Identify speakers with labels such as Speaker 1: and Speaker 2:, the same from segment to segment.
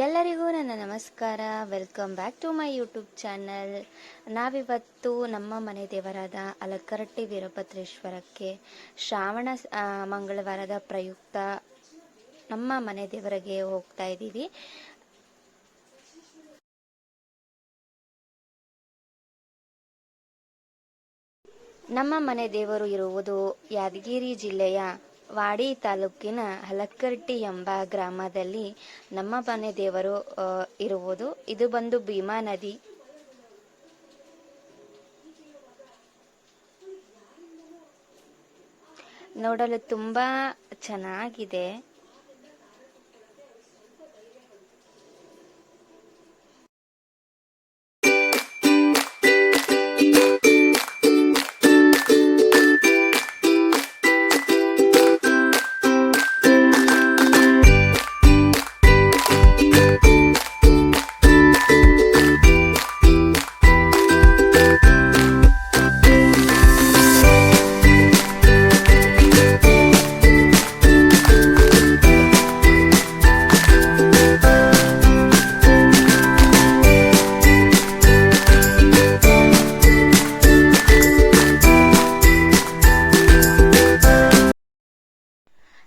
Speaker 1: ಎಲ್ಲರಿಗೂ ನನ್ನ ನಮಸ್ಕಾರ. Welcome back to my YouTube channel ನಾವಿವತ್ತು ನಮ್ಮ ಮನೆ ದೇವರಾದ ಅಲಕರಟ್ಟಿ ವೀರಭದ್ರೇಶ್ವರಕ್ಕೆ ಶ್ರಾವಣ ಮಂಗಳವಾರದ ಪ್ರಯುಕ್ತ ನಮ್ಮ ಮನೆ ದೇವರಿಗೆ ಹೋಗ್ತಾ ಇದ್ದೀವಿ. ನಮ್ಮ ಮನೆ ದೇವರು ಇರುವುದು ಯಾದಗಿರಿ ಜಿಲ್ಲೆಯ ವಾಡಿ ತಾಲೂಕಿನ ಹಲಕ್ಕರ್ಟಿ ಎಂಬ ಗ್ರಾಮದಲ್ಲಿ ನಮ್ಮ ಮನೆ ದೇವರು ಇರುವುದು. ಇದು ಬಂದು ಭೀಮಾ ನದಿ. ನೋಡಲು ತುಂಬಾ ಚೆನ್ನಾಗಿದೆ.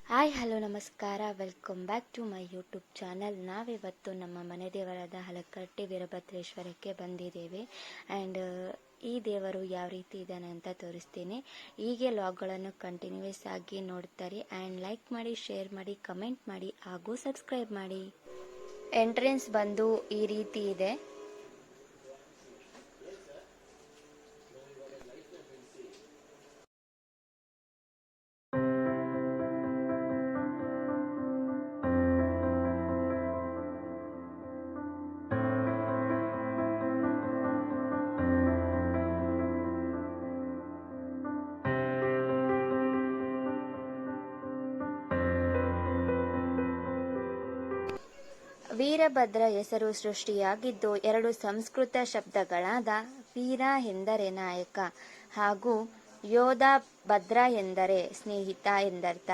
Speaker 1: ಹಾಯ್, ಹಲೋ, ನಮಸ್ಕಾರ. Welcome back to my YouTube channel. ನಾವಿವತ್ತು ನಮ್ಮ ಮನೆ ದೇವರಾದ ಹಲಕಟ್ಟಿ ವೀರಭದ್ರೇಶ್ವರಕ್ಕೆ ಬಂದಿದ್ದೇವೆ. ಆ್ಯಂಡ್ ಈ ದೇವರು ಯಾವ ರೀತಿ ಇದ್ದಾನೆ ಅಂತ ತೋರಿಸ್ತೀನಿ. ಹೀಗೆ ಲಾಗ್ಗಳನ್ನು ಕಂಟಿನ್ಯೂಸ್ ಆಗಿ ನೋಡ್ತಾರೆ. ಆ್ಯಂಡ್ ಲೈಕ್ ಮಾಡಿ, ಶೇರ್ ಮಾಡಿ, ಕಮೆಂಟ್ ಮಾಡಿ ಹಾಗೂ ಸಬ್ಸ್ಕ್ರೈಬ್ ಮಾಡಿ. ಎಂಟ್ರೆನ್ಸ್ ಬಂದು ಈ ರೀತಿ ಇದೆ. ವೀರಭದ್ರ ಹೆಸರು ಸೃಷ್ಟಿಯಾಗಿದ್ದು ಎರಡು ಸಂಸ್ಕೃತ ಶಬ್ದಗಳಾದ ವೀರ ಎಂದರೆ ನಾಯಕ ಹಾಗೂ ಯೋಧ ಭದ್ರ ಎಂದರೆ ಸ್ನೇಹಿತ ಎಂದರ್ಥ.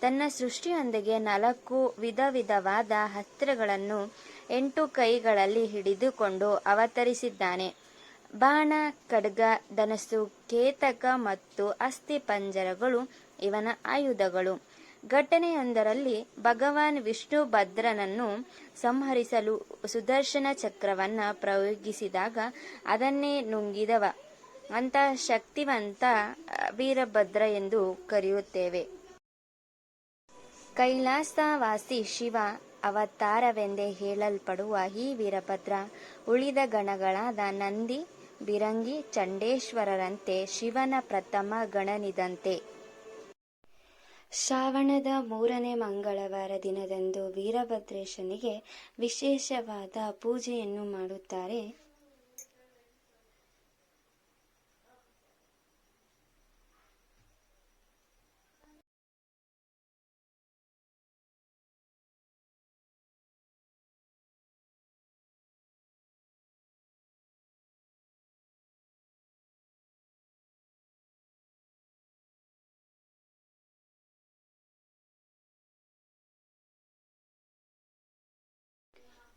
Speaker 1: ತನ್ನ ಸೃಷ್ಟಿಯೊಂದಿಗೆ ನಾಲ್ಕು ವಿಧ ವಿಧವಾದ ಅಸ್ತ್ರಗಳನ್ನು ಎಂಟು ಕೈಗಳಲ್ಲಿ ಹಿಡಿದುಕೊಂಡು ಅವತರಿಸಿದ್ದಾನೆ. ಬಾಣ, ಖಡ್ಗ ಧನಸ್ಸು ಕೇತಕ ಮತ್ತು ಅಸ್ಥಿ ಪಂಜರಗಳು ಇವನ ಆಯುಧಗಳು. ಘಟನೆಯೊಂದರಲ್ಲಿ ಭಗವಾನ್ ವಿಷ್ಣು ಭದ್ರನನ್ನು ಸಂಹರಿಸಲು ಸುದರ್ಶನ ಚಕ್ರವನ್ನ ಪ್ರಯೋಗಿಸಿದಾಗ ಅದನ್ನೇ ನುಂಗಿದವ. ಅಂತ ಶಕ್ತಿವಂತ ವೀರಭದ್ರ ಎಂದು ಕರೆಯುತ್ತೇವೆ. ಕೈಲಾಸವಾಸಿ ಶಿವ ಅವತಾರವೆಂದೇ ಹೇಳಲ್ಪಡುವ ಈ ವೀರಭದ್ರ ಉಳಿದ ಗಣಗಳಾದ ನಂದಿ, ಬಿರಂಗಿ, ಚಂಡೇಶ್ವರರಂತೆ ಶಿವನ ಪ್ರಥಮ ಗಣನಿದಂತೆ. ಶ್ರಾವಣದ ಮೂರನೇ ಮಂಗಳವಾರ ದಿನದಂದು ವೀರಭದ್ರೇಶನಿಗೆ ವಿಶೇಷವಾದ ಪೂಜೆಯನ್ನು ಮಾಡುತ್ತಾರೆ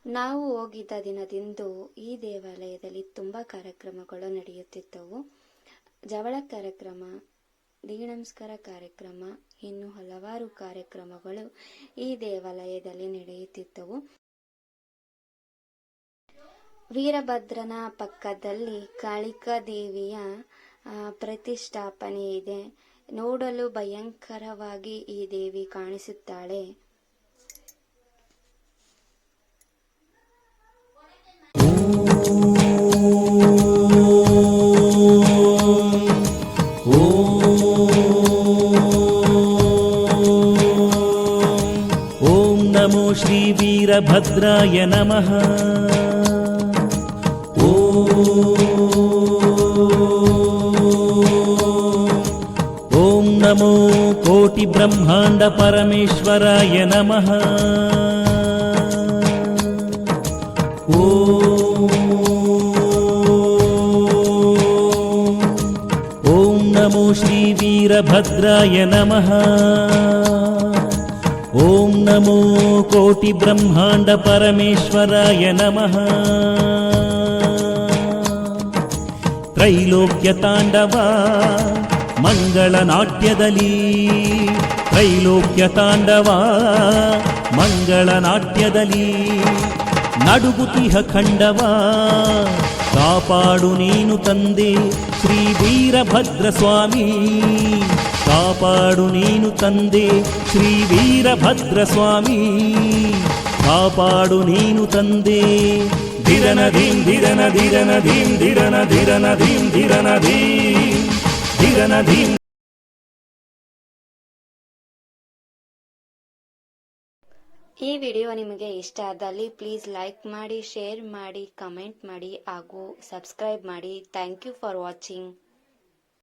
Speaker 1: ನಾವು ಹೋಗಿದ್ದ ದಿನದಿಂದು ಈ ದೇವಾಲಯದಲ್ಲಿ ತುಂಬ ಕಾರ್ಯಕ್ರಮಗಳು ನಡೆಯುತ್ತಿದ್ದವು. ಜವಳ ಕಾರ್ಯಕ್ರಮ ನಮಸ್ಕಾರ ಕಾರ್ಯಕ್ರಮ, ಇನ್ನು ಹಲವಾರು ಕಾರ್ಯಕ್ರಮಗಳು ಈ ದೇವಾಲಯದಲ್ಲಿ ನಡೆಯುತ್ತಿದ್ದವು. ವೀರಭದ್ರನ ಪಕ್ಕದಲ್ಲಿ ಕಾಳಿಕಾ ದೇವಿಯ ಪ್ರತಿಷ್ಠಾಪನೆ ಇದೆ. ನೋಡಲು ಭಯಂಕರವಾಗಿ ಈ ದೇವಿ ಕಾಣಿಸುತ್ತಾಳೆ.
Speaker 2: వీరభద్రాయ నమ. ఓ ఓం నమో కోటి బ్రహ్మాండ పరమేశ్వరాయ నమ. ఓ ఓం నమో శ్రీ వీరభద్రాయ నమ. ಓಂ ನಮೋ ಕೋಟಿ ಬ್ರಹ್ಮಾಂಡ ಪರಮೇಶ್ವರಾಯ ನಮಃ. ತ್ರೈಲೋಕ್ಯ ತಾಂಡವ, ಮಂಗಳ ನಾಟ್ಯದಲ್ಲಿ. ತ್ರೈಲೋಕ್ಯ ತಾಂಡವ, ಮಂಗಳ ನಾಟ್ಯದಲ್ಲಿ. ನಡುಗುತಿಹ ಖಂಡವ, ಕಾಪಾಡು ನೀನು ತಂದೆ ಶ್ರೀ ವೀರಭದ್ರ ಸ್ವಾಮಿ ಕಾಪಾಡು ನೀನು ತಂದೆ ಶ್ರೀ ವೀರಭದ್ರ ಸ್ವಾಮಿ ಕಾಪಾಡು ನೀನು ತಂದೆ. ಧಿರನ ಧೀಂ ಧಿರನ ಧಿರನ ಧೀಂ ಧಿರನ ಧಿರನ ಧೀಂ ಧಿರನ ಧೀಂ ಧಿರನ ಧೀಂ
Speaker 1: ಈ ವಿಡಿಯೋ ನಿಮಗೆ ಇಷ್ಟ ಆದಲ್ಲಿ ಪ್ಲೀಸ್ ಲೈಕ್ ಮಾಡಿ, ಶೇರ್ ಮಾಡಿ, ಕಮೆಂಟ್ ಮಾಡಿ ಹಾಗೂ ಸಬ್ಸ್ಕ್ರೈಬ್ ಮಾಡಿ. Thank you for watching.